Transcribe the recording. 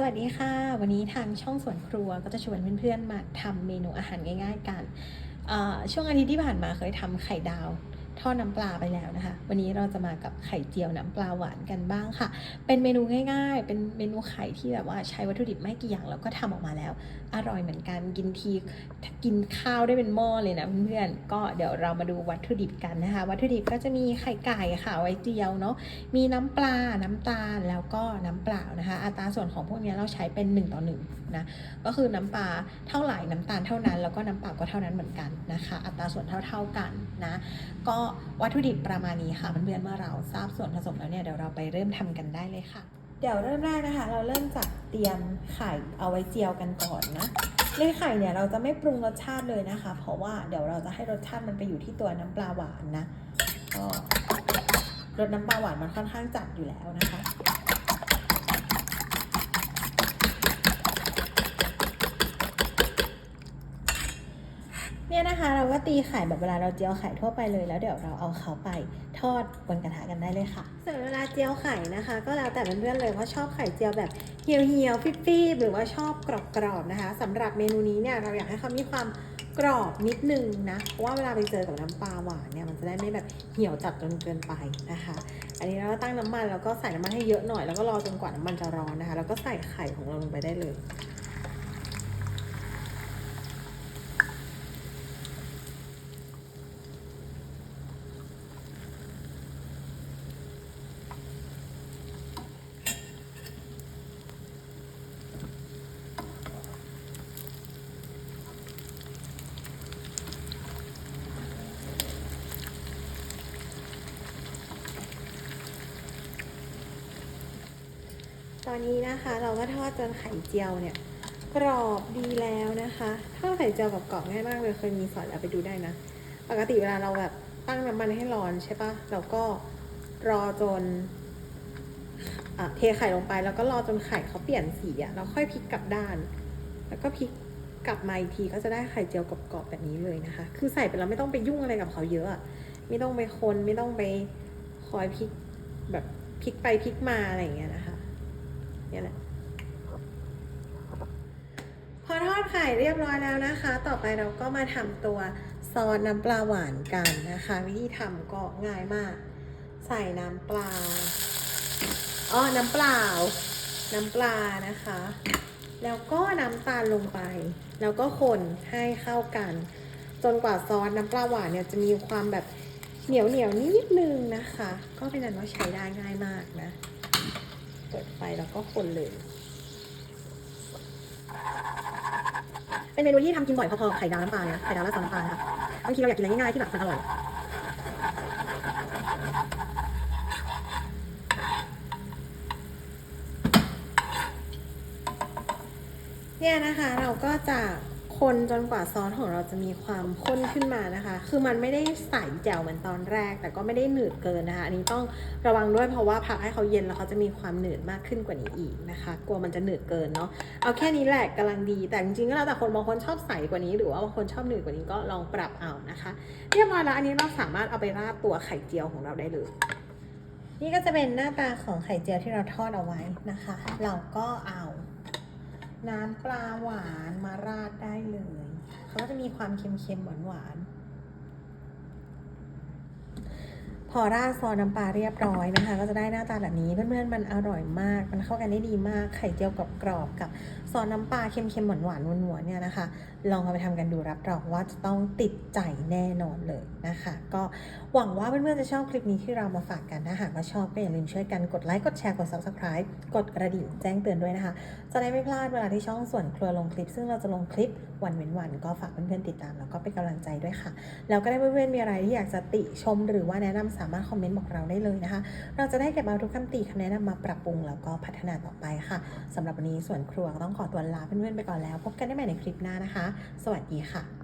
สวัสดีค่ะ วันนี้ทางช่องสวนครัวก็จะชวนเพื่อนๆมาทำเมนูอาหารง่าย ๆ กัน ช่วงอาทิตย์ที่ผ่านมาเคยทำไข่ดาว ทอดน้ำปลาไปแล้วนะคะ วันนี้เราจะมากับไข่เจียวน้ำปลาหวานกันบ้างค่ะ เป็นเมนูง่าย ๆ เป็นเมนูไข่ที่แบบว่าใช้วัตถุดิบไม่กี่อย่างแล้วก็ทำออกมาแล้ว อร่อยเหมือนกันกินทีกินข้าวได้เป็นหม้อเลยนะเพื่อนๆก็เดี๋ยวเรามาดูวัตถุดิบกันนะคะ วัตถุดิบก็จะมีไข่ไก่ค่ะไว้เจียวเนาะมีน้ำปลาน้ำตาลแล้วก็น้ำเปล่านะคะ อัตราส่วนของพวกนี้เราใช้เป็น1ต่อ1นะก็คือน้ำปลาเท่าไหร่น้ำตาลเท่านั้น แล้วก็น้ำเปล่าก็เท่านั้นเหมือนกันนะคะ อัตราส่วนเท่า ๆกันนะก็วัตถุดิบประมาณนี้ค่ะเพื่อนๆเมื่อเราทราบส่วนผสมแล้วเนี่ยเดี๋ยวเราไปเริ่มทำกันได้เลยค่ะ เดี๋ยวเริ่มแรกนะคะ เราเริ่มจากเตรียมไข่เอาไว้เจียวกันก่อนนะในไข่เนี่ยเราจะไม่ปรุงรสชาติเลยนะคะ เพราะว่าเดี๋ยวเราจะให้รสชาติมันไปอยู่ที่ตัวน้ำปลาหวานนะก็รสน้ำปลาหวานมันค่อนข้างจัดอยู่แล้วนะคะเนี่ยนะคะ ตีไข่แบบเวลาเราเจียวไข่ทั่วไปเลย แล้วเดี๋ยวเราเอาเขาไปทอดบนกระทะกันได้เลยค่ะส่วนเวลาเจียวไข่นะคะ ก็แล้วแต่เพื่อนๆเลยว่าชอบไข่เจียวแบบเหี่ยวๆฟิบๆหรือว่าชอบกรอบๆนะคะสำหรับเมนูนี้เนี่ยเราอยากให้เขามีความกรอบนิดนึงนะเพราะว่าเวลาไปเจอกับน้ำปลาหวานเนี่ยมันจะได้ไม่แบบเหี่ยวจัดจนเกินไปนะคะ อันนี้เราก็ตั้งน้ำมันแล้วก็ใส่น้ำมันให้เยอะหน่อยแล้วก็รอจนกว่าน้ำมันจะร้อนนะคะ แล้วก็ใส่ไข่ของเราลงไปได้เลย ตอนนี้นะคะ เราก็ทอดจนไข่เจียวเนี่ยกรอบดีแล้วนะคะทอดไข่เจียวกับกรอบง่ายมากเลยเคยมีสอนแล้วไปดูได้นะ ปกติเวลาเราแบบตั้งน้ำมันให้ร้อนใช่ปะเราก็รอจนอเทไข่ลงไปแล้วก็รอจนไข่เขาเปลี่ยนสีอะแล้วค่อยพลิกกลับด้าน แล้วก็พลิกกลับมาอีกทีก็จะได้ไข่เจียวกรอบๆแบบนี้เลยนะคะ คือใส่ไปแล้วไม่ต้องไปยุ่งอะไรกับเขาเยอะอะไม่ต้องไปคนไม่ต้องไปคอยพลิกแบบพลิกไปพลิกมาอะไรอย่างเงี้ยนะคะ นี่แหละพอทอดไข่เรียบร้อยแล้วนะคะ ต่อไปเราก็มาทำตัวซอสน้ำปลาหวานกันนะคะ วิธีทำก็ง่ายมาก ใส่น้ำปลาอ๋อน้ำเปล่า น้ำปลานะคะ แล้วก็น้ำตาลลงไป แล้วก็คนให้เข้ากัน จนกว่าซอสน้ำปลาหวานเนี่ยจะมีความแบบเหนียวเหนียวนิดนึงนะคะ ก็เป็นอันว่าใช้ได้ง่ายมากนะ เปิดไฟแล้วก็คนเลย เป็นเมนูที่ทำกินบ่อยพอๆไข่ดาวน้ำปลาเลยนะไข่ดาวราดซอสน้ำปลานะคะบางทีเราอยากกินอะไรง่ายๆที่แบบมันอร่อยเนี่ยนะคะเราก็จะ คนจนกว่าซอสของเราจะมีความข้นขึ้นมานะคะ คือมันไม่ได้ใสแจ่วเหมือนตอนแรก แต่ก็ไม่ได้หนืดเกินนะคะ อันนี้ต้องระวังด้วยเพราะว่าพักให้เขาเย็นแล้วเขาจะมีความหนืดมากขึ้นกว่านี้อีกนะคะ กลัวมันจะหนืดเกินเนาะ เอาแค่นี้แหละกำลังดี แต่จริงๆก็แล้วแต่คนบางคนชอบใสกว่านี้ หรือว่าบางคนชอบหนืดกว่านี้ก็ลองปรับเอานะคะ เรียบร้อยแล้วอันนี้เราสามารถเอาไปราดตัวไข่เจียวของเราได้เลยนี่ก็จะเป็นหน้าตาของไข่เจียวที่เราทอดเอาไว้นะคะ เราก็เอา น้ำปลาหวานมาราดได้เลยเขาก็จะมีความเค็มๆหวานๆพอราดซอสน้ำปลาเรียบร้อยนะคะ ก็จะได้หน้าตาแบบนี้เพื่อนๆมันอร่อยมาก มันเข้ากันได้ดีมากไข่เจียวกรอบๆกับ ซอสน้ำปลาเค็มๆหวานๆนัวๆเนี่ยนะคะ ลองเอาไปทำกันดูรับรองว่าจะต้องติดใจแน่นอนเลยนะคะ ก็หวังว่าเพื่อนๆจะชอบคลิปนี้ที่เรามาฝากกันถ้าหากว่าชอบก็อย่าลืมช่วยกันกดไลค์กดแชร์กด subscribe กดกระดิ่งแจ้งเตือนด้วยนะคะ จะได้ไม่พลาดเวลาที่ช่องส่วนครัวลงคลิป ซึ่งเราจะลงคลิปวันเว้นวันก็ฝากเพื่อนๆติดตามแล้วก็เป็นกำลังใจด้วยค่ะ แล้วก็ได้เพื่อนๆมีอะไรที่อยากจะติชม หรือว่าแนะนำสามารถคอมเมนต์บอกเราได้เลยนะคะ เราจะได้เก็บเอาทุกคำติคำแนะนำมาปรับปรุงแล้วก็พัฒนาต่อไปค่ะสำหรับวันนี้ส่วนครัวก็ต้องขอตัวลาเพื่อนๆไปก่อนแล้ว พบกันได้ใหม่ในคลิปหน้านะคะ สวัสดีค่ะ